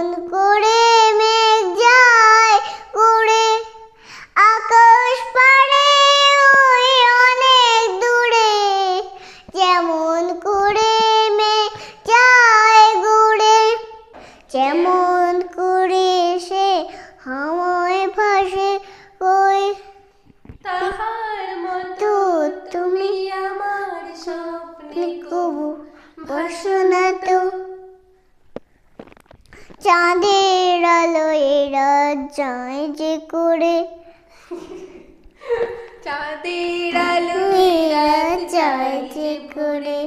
যেমন করে মেঘ যায় উড়ে আকাশ পারে ওই অনেক দূরে। যেমন করে মেঘ যায় ঘুরে যেমন করে সে হাওয়ায় ভাসে ওই তাহার মতো তুমি আমার স্বপ্নে কবু বসো তো। চাঁদের আলো এরা যায় যে করে। চাঁদের আলো এরা যায় যে করে।